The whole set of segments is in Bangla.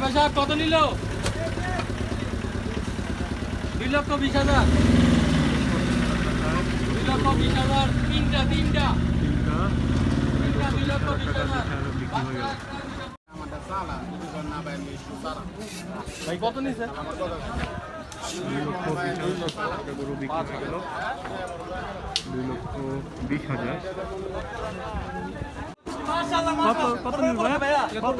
ড্রাইভার সাহেব কত নিল? দুই লক্ষ বিশ হাজার। দুই লক্ষ বিশ হাজার তিনটা তিনটা। তিনটা দুই লক্ষ বিশ হাজার। ভাই কত নিছে? দুই লক্ষ বিশ হাজার। গরু বিক্রি হয়ে গেল দুই লক্ষ বিশ হাজার কত কত নিল ভাই? কত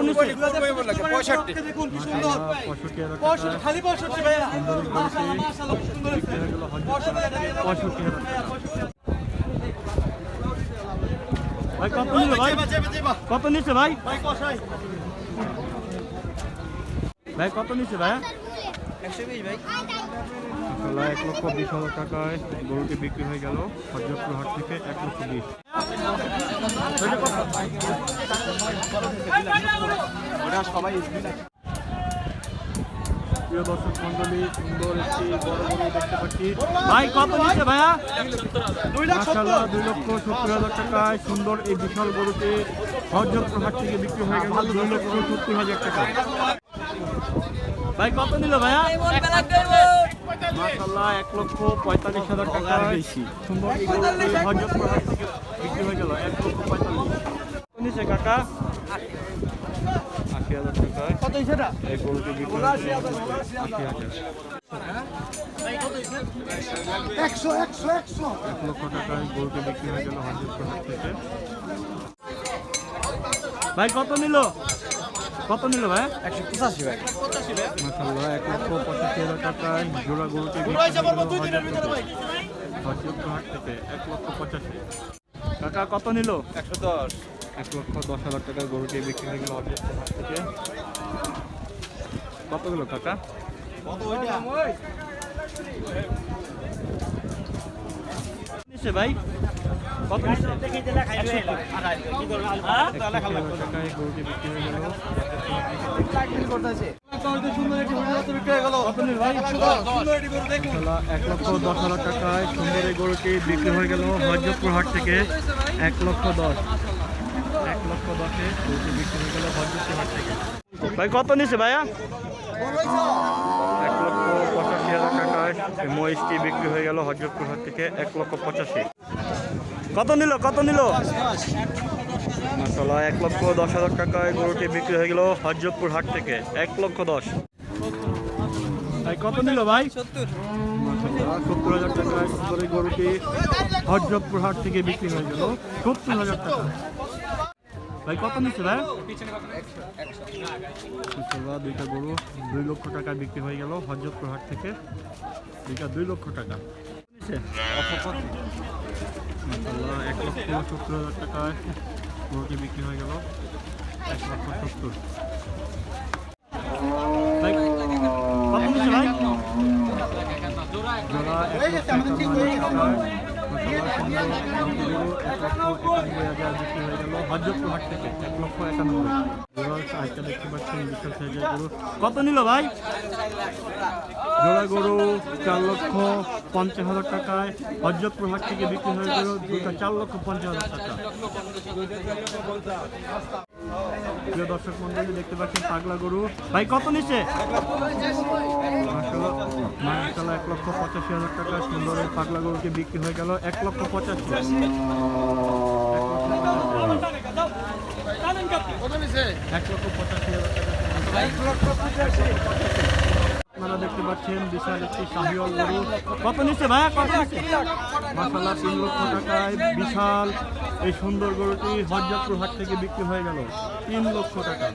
ভাই নিচ্ছে ভাই? ভাই? কত নিচ্ছে মাশাআল্লাহ, এক লক্ষ বিশ হাজার টাকায় গরুটি বিক্রি হয়ে গেল। হজরতপুর হাট থেকে এক লক্ষ বিশ। প্রিয় দর্শক মন্ডলী সুন্দর একটি বড় গরু দেখতে পাচ্ছি। ভাই কত নিচ্ছে ভাইয়া? দুই লক্ষ সত্তর হাজার টাকায় সুন্দর এই বিশাল গরুটি হজরতপুর হাট থেকে বিক্রি হয়ে গেল। দুই লক্ষ সত্তর হাজার টাকা। ভাই কত নিল ভাইয়া? মাশাআল্লাহ এক লক্ষ পঁয়তাল্লিশ হাজার টাকা সুন্দর এই গরুটি হজরতপুর থেকে বিক্রি হয়ে গেল এক লক্ষ পঁয়তাল্লিশ। কাকা। আশি হাজার টাকায় কত সেটা এই গরুটি বিক্রি হয়ে গেল আশি হাজার। একশো একশো একশো। এক লক্ষ টাকায় গরুটি বিক্রি হয়ে গেল হাট থেকে। ভাই কত নিল? কত নিল ভাই? একশো পঁচাশি ভাই। মাশাআল্লাহ এক লক্ষ পঁচাশি হাজার টাকায় জোড়া গরুটি হাট থেকে এক লক্ষ পঁচাশি। কাকা কত নিল? একশো দশ। এক লক্ষ দশ হাজার টাকায় গরুটি বিক্রি হয়ে গেল হজরতপুর হাট থেকে। কতগুলো টাকা নিচ্ছে মাশাআল্লাহ, এক লক্ষ দশ হাজার টাকায় সুন্দর এই গরুটি বিক্রি হয়ে গেল হজরতপুর হাট থেকে এক লক্ষ দশ এক লক্ষ দশে গরুটি বিক্রি হয়ে গেল হজরতপুর হাট থেকে ভাই কত নিচ্ছে ভাইয়া? হাজার টাকায় এই মহিষটি বিক্রি হয়ে গেল হজরতপুর হাট থেকে এক লক্ষ পঁচাশি। কত নিল কত নিল? মাসাল্লাহ এক লক্ষ দশ হাজার টাকায় গরুটি বিক্রি হয়ে গেল হজরতপুর হাট থেকে এক লক্ষ দশ। ভাই কত নিল ভাই? সত্তর। হাজার টাকায় গরুটি হজরতপুর হাট থেকে বিক্রি হয়ে গেল। সত্তর হাজার টাকা। ভাই কত নিচ্ছে ভাই? দুইটা গরু দুই লক্ষ টাকায় বিক্রি হয়ে গেল হজরতপুর হাট থেকে। দুইটা দুই লক্ষ টাকা। এক লক্ষ সত্তর হাজার টাকায় গরুটি বিক্রি হয়ে গেল। এক লক্ষ সত্তর। জোড়া কত নিল ভাই? জোড়া গরু চার লক্ষ পঞ্চাশ হাজার টাকায়। হজরতপুর হাট থেকে বিক্রি হয়ে গেল দুটা চার লক্ষ পঞ্চাশ হাজার টাকা। প্রিয় দর্শক মন্ডলী দেখতে পাচ্ছেন পাগলা গরু। ভাই কত নিচ্ছে? মাসাল্লাহ এক লক্ষ পঁচাশি হাজার টাকা সুন্দর পাগলা গরুটি বিক্রি হয়ে গেল এক লক্ষ পঁচাশি। এক লক্ষ পঁচাশি হাজার টাকা। দেখতে পাচ্ছেন, বিশাল একটি শাহিওয়াল গরু। কত নিচ্ছে ভাইয়া কত মাসাল্লাহ তিন লক্ষ টাকায় বিশাল এই সুন্দর গরুটি হজরতপুর হাট থেকে বিক্রি হয়ে গেল। তিন লক্ষ টাকা।